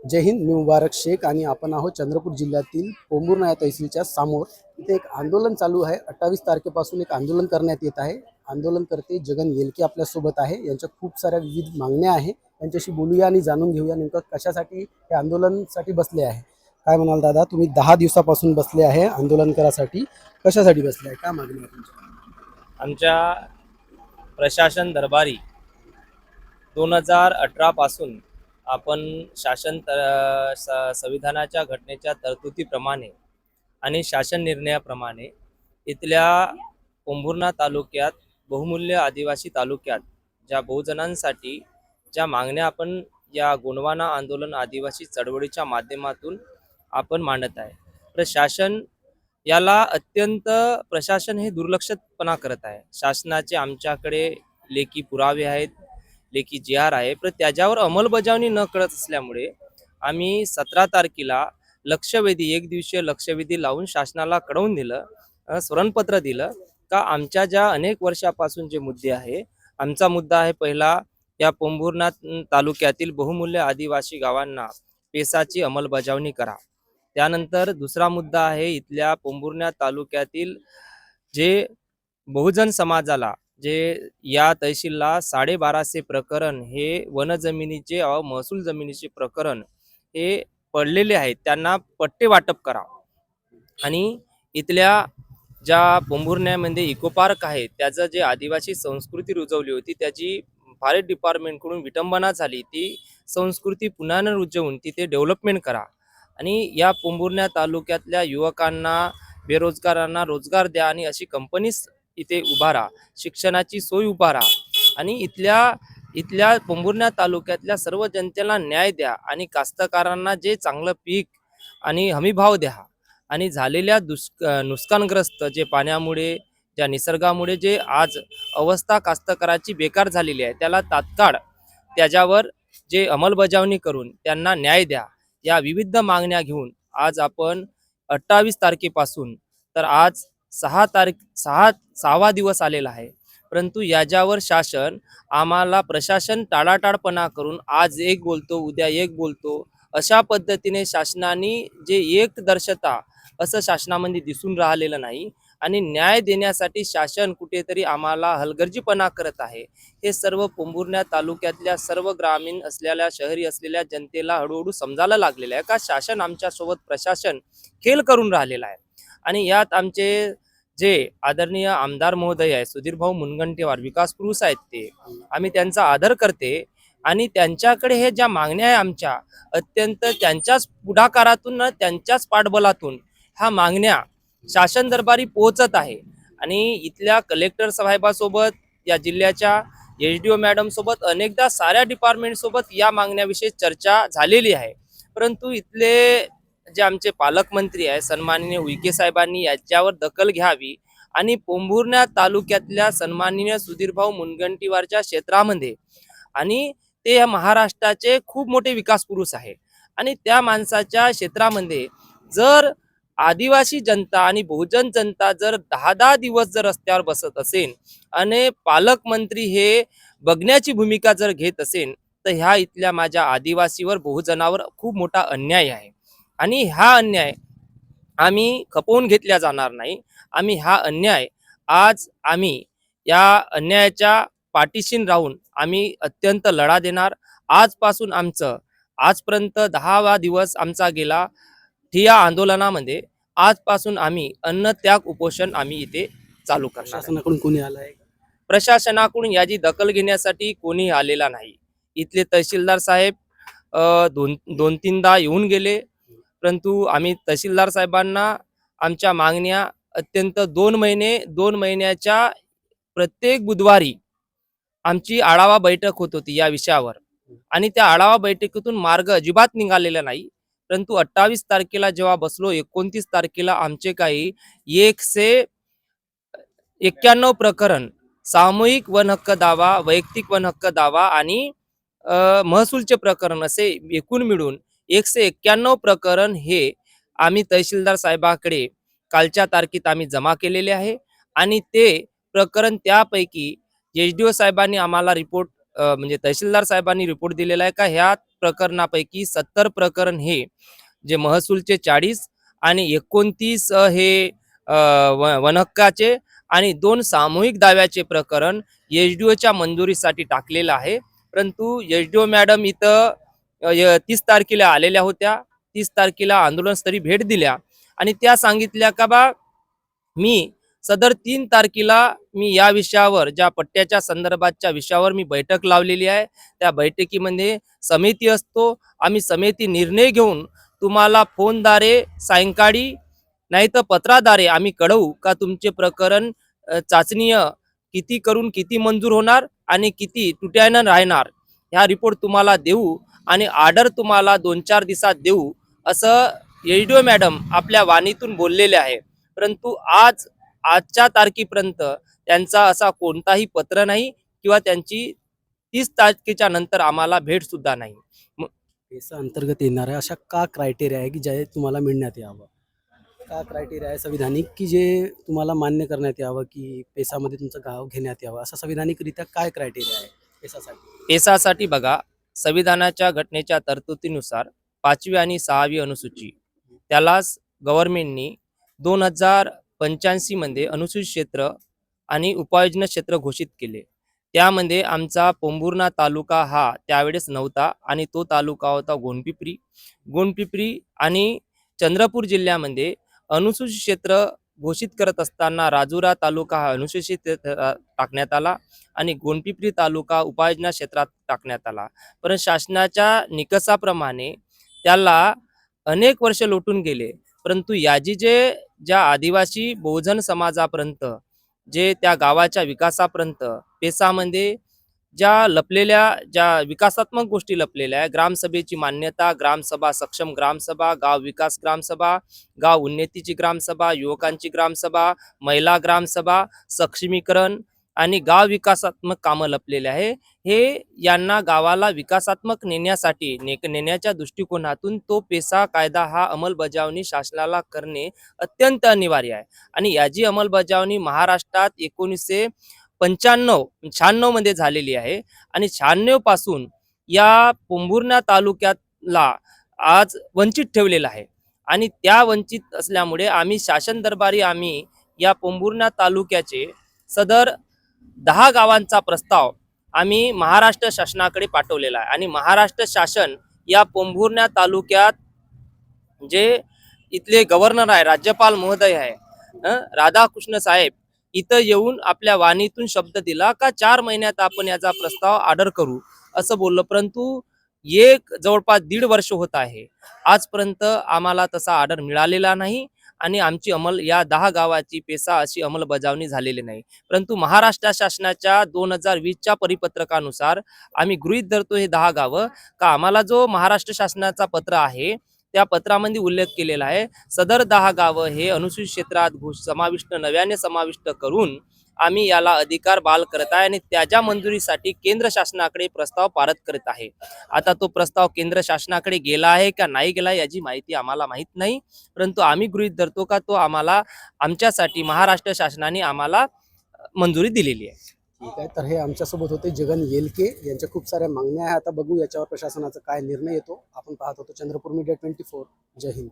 जय हिंद मी मुबारक शेख आणि आपण आहोत चंद्रपूर जिल्ह्यातील पोंभुर्णा या तहसीलच्या समोर. इथे एक आंदोलन चालू आहे. अठ्ठावीस तारखेपासून एक आंदोलन करण्यात येत आहे. आंदोलनकर्ते जगन येलके आपल्यासोबत आहे. यांच्या खूप साऱ्या विविध मागण्या आहे. त्यांच्याशी बोलूया आणि जाणून घेऊया नेमकं कशासाठी हे आंदोलनसाठी बसले आहे. काय म्हणाल दादा तुम्ही दहा दिवसापासून बसले आहे आंदोलन करासाठी. कशासाठी बसले आहे? काय मागणी आहे तुमच्या आमच्या प्रशासन दरबारी दोन हजार अठरापासून आपण शासन तर स- संविधानाच्या घटनेच्या तरतुदीप्रमाणे आणि शासन निर्णयाप्रमाणे इथल्या पोंभुर्णा तालुक्यात बहुमूल्य आदिवासी तालुक्यात ज्या बहुजनांसाठी ज्या मागण्या आपण या गोंडवाना आंदोलन आदिवासी चळवळीच्या माध्यमातून आपण मांडत आहे. प्रशासन याला अत्यंत प्रशासन हे दुर्लक्षितपणा करत आहे. शासनाचे आमच्याकडे लेखी पुरावे आहेत. लेखी जी आर आहे. पण त्याच्यावर अंमलबजावणी न करत असल्यामुळे आम्ही सतरा तारखेला लक्षवेधी एक दिवसीय लक्षवेधी लावून शासनाला कळवून दिलं स्मरणपत्र दिलं का आमच्या ज्या अनेक वर्षापासून जे मुद्दे आहे आमचा मुद्दा आहे पहिला या पोंभुर्णा तालुक्यातील बहुमूल्य आदिवासी गावांना पेसाची अंमलबजावणी करा. त्यानंतर दुसरा मुद्दा आहे इथल्या पोंभुर्णा तालुक्यातील जे बहुजन समाजाला जे या तहसीलला साडेबाराशे प्रकरण हे वनजमिनीचे अ, महसूल जमिनीचे प्रकरण हे पडलेले आहेत. त्यांना पट्टे वाटप करा. आणि इथल्या ज्या पोंभुर्ण्यामध्ये म्हणजे इको पार्क आहे त्याचं जे आदिवासी संस्कृती रुजवली होती त्याची फॉरेस्ट डिपार्टमेंटकडून विटंबना झाली ती संस्कृती पुन्हा रुजवून तिथे डेव्हलपमेंट करा. आणि या पोंभुर्ण्या तालुक्यातल्या युवकांना बेरोजगारांना रोजगार द्या आणि अशी कंपनीज इथे उभा राहा. शिक्षणाची सोय उभारा आणि इथल्या इथल्या पोंभुर्णा तालुक्यातल्या सर्व जनतेला न्याय द्या आणि कास्तकारांना जे चांगलं पीक आणि हमीभाव द्या. आणि झालेल्या दुष् नुकसानग्रस्त जे पाण्यामुळे ज्या निसर्गामुळे जे आज अवस्था कास्तकाराची बेकार झालेली आहे त्याला तात्काळ त्याच्यावर जे अंमलबजावणी करून त्यांना न्याय द्या. या विविध मागण्या घेऊन आज आपण अठ्ठावीस तारखेपासून तर आज सहा तारीख सहा सहावा दिवस आलेला आहे. परंतु याच्यावर शासन आम्हाला प्रशासन टाळाटाळपणा करून आज एक बोलतो उद्या एक बोलतो अशा पद्धतीने शासनाने जे एक दर्शता असं शासनामध्ये दिसून राहिलेलं नाही आणि न्याय देण्यासाठी शासन कुठेतरी आम्हाला हलगर्जीपणा करत आहे. हे सर्व पोंभुर्ण्या तालुक्यातल्या सर्व ग्रामीण असलेल्या शहरी असलेल्या जनतेला हळूहळू समजायला लागलेलं आहे का शासन आमच्यासोबत प्रशासन खेळ करून राहिलेला आहे? आणि यात आमचे जे आदरणीय आमदार महोदय आहे सुधीर भाऊ मुनगंटीवार विकास पुरुष आहेत ते आम्ही त्यांचा आदर करते. आणि त्यांच्याकडे हे ज्या मागण्या आहे आमच्या अत्यंत त्यांच्याच पुढाकारातून त्यांच्याच पाठबलातून ह्या मागण्या शासन दरबारी पोहोचत आहे. आणि इथल्या कलेक्टर साहेबासोबत या जिल्ह्याच्या एच डी ओ मॅडमसोबत अनेकदा साऱ्या डिपार्टमेंटसोबत या मागण्याविषयी चर्चा झालेली आहे. परंतु इथले जे आमचे पालकमंत्री आहे सन्माननीय उईके साहेबांनी याच्यावर दखल घ्यावी आणि पोंभुर्णा तालुक्यातल्या सन्माननीय सुधीरभाऊ मुनगंटीवारच्या क्षेत्रामध्ये आणि ते या महाराष्ट्राचे खूप मोठे विकास पुरुष आहे आणि त्या माणसाच्या क्षेत्रामध्ये जर आदिवासी जनता आणि बहुजन जनता जर दहा दहा दिवस जर रस्त्यावर बसत असेल आणि पालकमंत्री हे बघण्याची भूमिका जर घेत असेल तर ह्या इथल्या माझ्या आदिवासीवर बहुजनावर खूप मोठा अन्याय आहे. आणि हा अन्याय आम्ही खपवून घेतला जाणार नाही. आम्ही हा अन्याय आज आम्ही या अन्यायाच्या पाठीशीन राहून आम्ही अत्यंत लढा देणार. आजपासून आमचं आजपर्यंत दहावा दिवस आमचा गेला ठिया आंदोलनामध्ये. आजपासून आम्ही अन्न त्याग उपोषण आम्ही इथे चालू करणार. शासनाकडून कोणी आलं आहे प्रशासनाकडून याची दखल घेण्यासाठी कोणी आलेला नाही. इथले तहसीलदार साहेब दोन दोन तीनदा येऊन गेले. परंतु आम्ही तहसीलदार साहेबांना आमच्या मागण्या अत्यंत दोन महिने दोन महिन्याच्या प्रत्येक बुधवारी आमची आढावा बैठक होत होती या विषयावर. आणि त्या आढावा बैठकीतून मार्ग अजिबात निघालेला नाही. परंतु अठ्ठावीस तारखेला जेव्हा बसलो एकोणतीस तारखेला आमचे काही एकशे एक्क्याण्णव प्रकरण सामूहिक वन हक्क दावा वैयक्तिक वन हक्क दावा आणि महसूलचे प्रकरण असे एकूण मिळून एकशे एक्क्याण्णव प्रकरण हे आम्ही तहसीलदार साहेबाकडे कालच्या तारखेत आम्ही जमा केलेले आहे. आणि ते प्रकरण त्यापैकी एच डी ओ साहेबांनी आम्हाला रिपोर्ट म्हणजे तहसीलदार साहेबांनी रिपोर्ट दिलेला आहे का? ह्या प्रकरणापैकी सत्तर प्रकरण हे जे महसूलचे चाळीस आणि एकोणतीस हे व- वनहक्काचे आणि दोन सामूहिक दाव्याचे प्रकरण एच डी ओच्या मंजुरीसाठी टाकलेलं आहे. परंतु एच डी ओ मॅडम इथं तीस तारखेला आलेल्या होत्या. तीस तारखेला आंदोलनस्थळी भेट दिल्या. आणि त्या सांगितल्या का बा मी सदर तीन तारखेला मी या विषयावर ज्या पट्ट्याच्या संदर्भाच्या विषयावर मी बैठक लावलेली आहे. त्या बैठकीमध्ये समिती असतो. आम्ही समिती निर्णय घेऊन तुम्हाला फोनद्वारे सायंकाळी नाही तर पत्राद्वारे आम्ही कळवू का तुमचे प्रकरण चाचणीय किती करून किती मंजूर होणार आणि किती तुट्यानं राहणार. ह्या रिपोर्ट तुम्हाला देऊ आणि ऑर्डर तुम्हाला दोन चार दिवसात देऊ असं एच मॅडम आपल्या वाणीतून बोललेले आहे. परंतु आज आजच्या तारखेपर्यंत त्यांचा असा कोणताही पत्र नाही किंवा त्यांची तीस तारखेच्या नंतर आम्हाला भेट सुद्धा नाही. पेसा अंतर्गत येणाऱ्या अशा का क्रायटेरिया आहे की जे तुम्हाला मिळण्यात यावं? का क्रायटेरिया आहे संविधानिक की जे तुम्हाला मान्य करण्यात यावं की पेसामध्ये तुमचं गाव घेण्यात यावं? असा संविधानिकरित्या काय क्रायटेरिया आहे पेसासाठी पेसासाठी बघा संविधानाच्या घटनेच्या तरतुदीनुसार पाचवी आणि सहावी अनुसूची. त्यालाच गव्हर्नमेंटनी दोन हजार पंच्याऐंशी मध्ये अनुसूचित क्षेत्र आणि उपायोजना क्षेत्र घोषित केले. त्यामध्ये आमचा पोंभुर्णा तालुका हा त्यावेळेस नव्हता आणि तो तालुका होता गोंडपिपरी. गोंडपिपरी आणि चंद्रपूर जिल्ह्यामध्ये अनुसूचित क्षेत्र घोषित करत असताना राजुरा तालुका हा अनुसूचित टाकण्यात आला आणि गोंडपिपरी तालुका उपाययोजना क्षेत्रात टाकण्यात आला. परंतु शासनाच्या निकषाप्रमाणे त्याला अनेक वर्ष लोटून गेले. परंतु याजी जे ज्या आदिवासी बहुजन समाजापर्यंत जे त्या गावाच्या विकासापर्यंत पेसामध्ये ज्या लपलेल्या ज्या विकासात्मक गोष्टी लपलेल्या आहे ग्रामसभेची मान्यता ग्रामसभा सक्षम ग्रामसभा गाव विकास ग्रामसभा गाव उन्नतीची ग्रामसभा युवकांची ग्रामसभा महिला ग्रामसभा सक्षमीकरण आणि गाव विकासात्मक कामं लपलेले आहे. हे यांना गावाला विकासात्मक नेण्यासाठी ने नेण्याच्या दृष्टिकोनातून तो पेसा कायदा हा अंमलबजावणी शासनाला करणे अत्यंत अनिवार्य आहे. आणि याची अंमलबजावणी महाराष्ट्रात एकोणीसशे पंच्याण्णव शहाण्णवमध्ये झालेली आहे. आणि शहाण्णवपासून या पोंभुर्णा तालुक्यातला आज वंचित ठेवलेला आहे. आणि त्या वंचित असल्यामुळे आम्ही शासन दरबारी आम्ही या पोंभुर्णा तालुक्याचे सदर दहा गावांचा प्रस्ताव आम्ही महाराष्ट्र शासनाकडे पाठवलेला आहे. आणि महाराष्ट्र शासन या पोंभुर्ण्या तालुक्यात जे इथले गव्हर्नर आहे राज्यपाल महोदय आहे राधाकृष्ण साहेब इथं येऊन आपल्या वाणीतून शब्द दिला का चार महिन्यात आपण याचा प्रस्ताव आडर करू? असं बोललं. परंतु एक जवळपास दीड वर्ष होत आहे. आजपर्यंत आम्हाला तसा आडर मिळालेला नाही आणि आमची अंमल या दहा गावाची पेसा अशी अंमलबजावणी झालेली नाही. परंतु महाराष्ट्र शासनाच्या दोन हजार वीसच्या परिपत्रकानुसार आम्ही गृहीत धरतो हे दहा गावं. का आम्हाला जो महाराष्ट्र शासनाचा पत्र आहे त्या पत्रामध्ये उल्लेख केलेला आहे. सदर दहा गावं हे अनुसूचित क्षेत्रात घोष समाविष्ट नव्याने समाविष्ट करून आम्ही याला अधिकार बाल करत आहे आणि त्याच्या मंजुरीसाठी केंद्र शासनाकडे प्रस्ताव पारत करत आहे. आता तो प्रस्ताव केंद्र शासनाकडे गेला आहे का नाही गेला याची माहिती आम्हाला माहीत नाही. परंतु आम्ही गृहीत धरतो का तो आम्हाला आमच्यासाठी महाराष्ट्र शासनाने आम्हाला मंजुरी दिलेली आहे. ठीक आहे. तर हे आमच्यासोबत होते जगन येलके. यांच्या खूप साऱ्या मागण्या आहे आता बघू याच्यावर प्रशासनाचा काय निर्णय येतो. आपण पाहत होतो चंद्रपूर मीडिया ट्वेंटी फोर. जय हिंद.